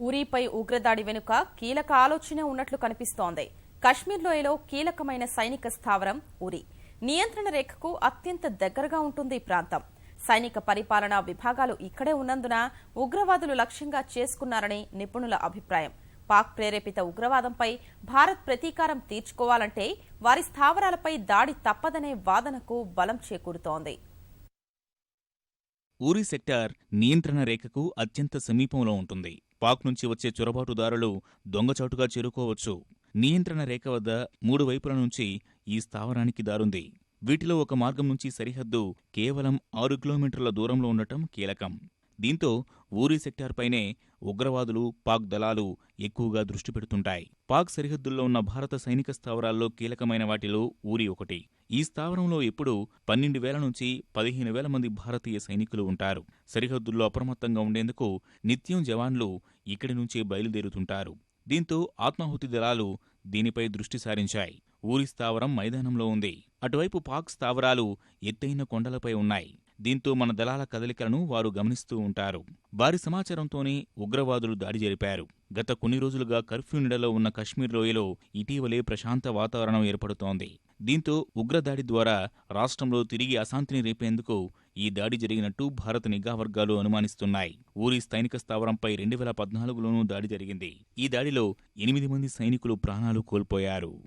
ఉరీపై ఉగ్రదాడి వెనుక కీలక ఆలోచన ఉన్నట్లు కనిపిస్తోంది. కశ్మీర్ లోయలో కీలకమైన సైనిక స్థావరం ఉరి నియంత్రణ రేఖకు అత్యంత దగ్గరగా ఉంటుంది ఈ ప్రాంతం. సైనిక పరిపాలనా విభాగాలు ఇక్కడే ఉన్నందున ఉగ్రవాదులు లక్ష్యంగా చేసుకున్నారని నిపుణుల అభిప్రాయం. పాక్ ప్రేరేపిత ఉగ్రవాదంపై భారత్ ప్రతీకారం తీర్చుకోవాలంటే వారి స్థావరాలపై దాడి తప్పదనే వాదనకు బలం చేకూరుతోంది. ఊరి సెక్టార్ నియంత్రణ రేఖకు అత్యంత సమీపంలో ఉంటుంది. పాక్ నుంచి వచ్చే చొరబాటుదారులు దొంగచాటుగా చేరుకోవచ్చు. నియంత్రణ రేఖ వద్ద మూడు వైపుల నుంచి ఈ స్థావరానికి దారుంది. వీటిలో ఒక మార్గం నుంచి సరిహద్దు కేవలం ఆరు కిలోమీటర్ల దూరంలో ఉండటం కీలకం. దీంతో ఊరి సెక్టార్పైనే ఉగ్రవాదులు పాక్ దళాలు ఎక్కువగా దృష్టి పెడుతుంటాయి. పాక్ సరిహద్దుల్లో ఉన్న భారత సైనిక స్థావరాల్లో కీలకమైన వాటిలో ఊరి ఒకటి. ఈ స్థావరంలో ఇప్పుడు పన్నెండు వేల నుంచి పదిహేను వేల మంది భారతీయ సైనికులు ఉంటారు. సరిహద్దుల్లో అప్రమత్తంగా ఉండేందుకు నిత్యం జవాన్లు ఇక్కడి నుంచే బయలుదేరుతుంటారు. దీంతో ఆత్మాహుతి దళాలు దీనిపై దృష్టి సారించాయి. ఊరి స్థావరం మైదానంలో ఉంది. అటువైపు పాక్ స్థావరాలు ఎత్తైన కొండలపై ఉన్నాయి. దీంతో మన దళాల కదలికలను వారు గమనిస్తూ ఉంటారు. వారి సమాచారంతోనే ఉగ్రవాదులు దాడి జరిపారు. గత కొన్ని రోజులుగా కర్ఫ్యూ నీడలో ఉన్న కశ్మీర్ లోయలో ఇటీవలే ప్రశాంత వాతావరణం ఏర్పడుతోంది. దీంతో ఉగ్రదాడి ద్వారా రాష్ట్రంలో తిరిగి అశాంతిని రేపేందుకు ఈ దాడి జరిగినట్టు భారత నిఘా వర్గాలు అనుమానిస్తున్నాయి. ఊరి సైనిక స్థావరంపై రెండు వేల పద్నాలుగులోనూ దాడి జరిగింది. ఈ దాడిలో ఎనిమిది మంది సైనికులు ప్రాణాలు కోల్పోయారు.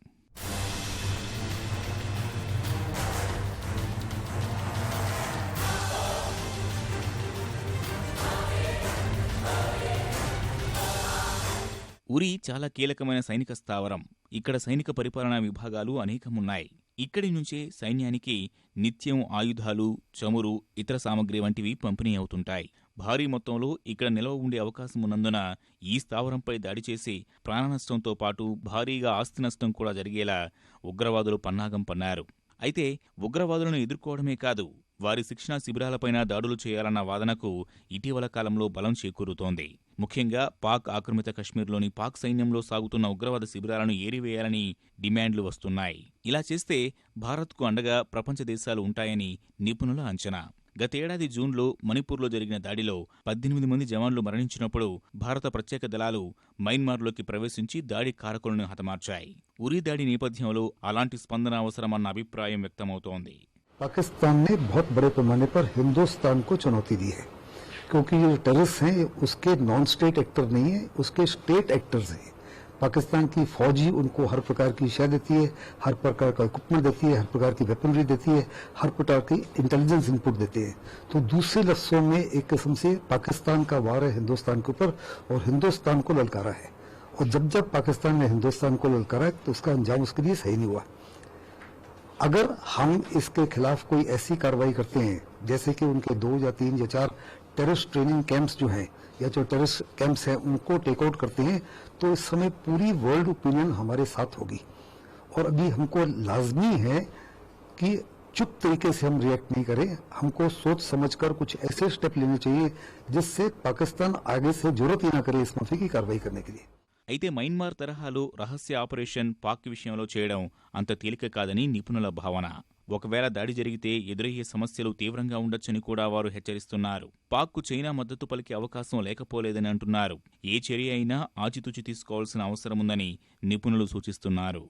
ఉరి చాలా కీలకమైన సైనిక స్థావరం. ఇక్కడ సైనిక పరిపాలనా విభాగాలు అనేకమున్నాయి. ఇక్కడి నుంచే సైన్యానికి నిత్యం ఆయుధాలు చమురు ఇతర సామగ్రి వంటివి పంపిణీ అవుతుంటాయి. భారీ మొత్తంలో ఇక్కడ నిల్వ ఉండే అవకాశం ఉన్నందున ఈ స్థావరంపై దాడి చేసి ప్రాణనష్టంతో పాటు భారీగా ఆస్తి నష్టం కూడా జరిగేలా ఉగ్రవాదులు పన్నాగం పన్నారు. అయితే ఉగ్రవాదులను ఎదుర్కోవడమే కాదు వారి శిక్షణా శిబిరాలపైన దాడులు చేయాలన్న వాదనకు ఇటీవల కాలంలో బలం చేకూరుతోంది. ముఖ్యంగా పాక్ ఆక్రమిత కశ్మీర్లోని పాక్ సైన్యంలో సాగుతున్న ఉగ్రవాద శిబిరాలను ఏరివేయాలని డిమాండ్లు వస్తున్నాయి. ఇలా చేస్తే భారత్కు అండగా ప్రపంచ దేశాలు ఉంటాయని నిపుణుల అంచనా. గతేడాది జూన్లో మణిపూర్లో జరిగిన దాడిలో పద్దెనిమిది మంది జవాన్లు మరణించినప్పుడు భారత ప్రత్యేక దళాలు మయన్మార్లోకి ప్రవేశించి దాడి కారకులను హతమార్చాయి. ఉరి దాడి నేపథ్యంలో అలాంటి స్పందన అవసరమన్న అభిప్రాయం వ్యక్తమవుతోంది. पाकिस्तान ने बहुत बड़े पैमाने पर हिंदुस्तान को चुनौती दी है। क्योंकि ये जो टेररिस्ट हैं उसके नॉन स्टेट एक्टर नहीं है, उसके स्टेट एक्टर्स हैं। पाकिस्तान की फौज उनको हर प्रकार की शय देती है, हर प्रकार का इक्विपमेंट देती है, हर प्रकार की वेपनरी देती है, हर प्रकार की इंटेलिजेंस इनपुट देते हैं। तो दूसरे लफ्जों में एक किस्म से पाकिस्तान का वार है हिंदुस्तान के ऊपर, और हिंदुस्तान को ललकारा है। और जब जब पाकिस्तान ने हिंदुस्तान को ललकारा है तो उसका अंजाम उसके लिए सही नहीं हुआ। अगर हम इसके खिलाफ कोई ऐसी कार्रवाई करते हैं, जैसे कि उनके दो या तीन या चार टेररिस्ट ट्रेनिंग कैंप्स जो हैं, या जो टेररिस्ट कैंप्स हैं, उनको टेकआउट करते हैं तो इस समय पूरी वर्ल्ड ओपिनियन हमारे साथ होगी। और अभी हमको लाजमी है कि चुप तरीके से हम रिएक्ट नहीं करें। हमको सोच समझकर कुछ ऐसे स्टेप लेने चाहिए, जिससे पाकिस्तान आगे से ज़रूरत ही ना करे इस माफ़ी की कार्रवाई करने के लिए। అయితే మయన్మార్ తరహాలో రహస్య ఆపరేషన్ పాక్ విషయంలో చేయడం అంత తేలిక కాదని నిపుణుల భావన. ఒకవేళ దాడి జరిగితే ఎదురయ్యే సమస్యలు తీవ్రంగా ఉండొచ్చని కూడా వారు హెచ్చరిస్తున్నారు. పాక్కు చైనా మద్దతు పలికే అవకాశం లేకపోలేదని అంటున్నారు. ఏ చర్య అయినా ఆచితూచి తీసుకోవాల్సిన అవసరముందని నిపుణులు సూచిస్తున్నారు.